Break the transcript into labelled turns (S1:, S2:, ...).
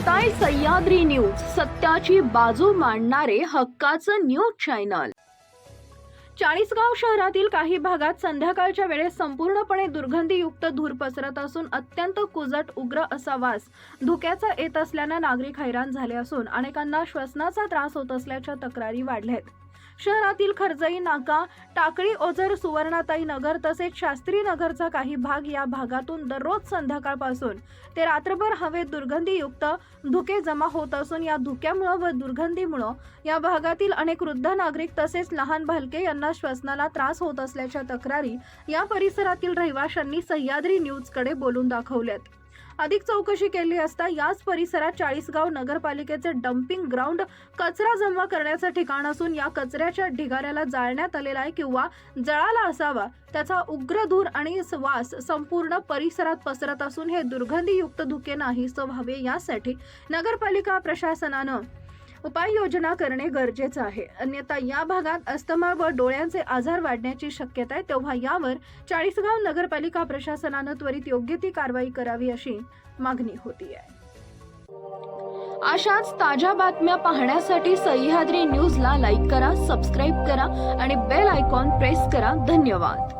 S1: पाहताय सह्याद्री न्यूज. सत्याची बाजू मांडणारे हक्काचं न्यूज चॅनल. चाळीसगाव शहरातील काही भागात संध्याकाळच्या वेळेस संपूर्णपणे दुर्गंधीयुक्त धूर पसरत असून अत्यंत कुजट उग्र असा वास धुक्याचा येत असल्यानं नागरिक हैराण झाले असून अनेकांना श्वसनाचा त्रास होत असल्याच्या तक्रारी वाढल्या आहेत शहरातील खर्जई नाका. टाकळी ओझर सुवर्णाताई नगर तसेच शास्त्री नगरचा काही भाग या भागातून दररोज संध्याकाळपासून ते रात्रभर हवेत दुर्गंधीयुक्त धुके जमा होत असून या धुक्यामुळं व दुर्गंधीमुळं या भागातील अनेक वृद्ध नागरिक तसेच लहान भालके यांना श्वसनाला त्रास होत असल्याच्या तक्रारी या परिसरातील रहिवाशांनी सह्याद्री न्यूजकडे बोलून दाखवल्यात. अधिक चौकशी केली असता याच परिसरात चाळीसगाव नगरपालिकेचे डम्पिंग ग्राउंड कचरा जमा करण्याचं ठिकाण असून या कचऱ्याच्या ढिगाऱ्याला जाळण्यात आलेला आहे किंवा जळाला असावा त्याचा उग्र धूर आणि वास संपूर्ण परिसरात पसरत असून हे दुर्गंधीयुक्त धुके नाहीसं व्हावे यासाठी नगरपालिका प्रशासनानं उपाययोजना करणे गरजेचं आहे. अन्यथा या भागात अस्थमा व डोळ्यांचे आजार वाढण्याची शक्यता आहे तेव्हा यावर चाळीसगाव नगरपालिका प्रशासनानं त्वरित योग्य ती कारवाई करावी अशी मागणी होती आहे अशाच ताज्या बातम्या पाहण्यासाठी सह्याद्री न्यूजला लाईक करा सबस्क्राईब करा आणि बेल आयकॉन प्रेस करा. धन्यवाद.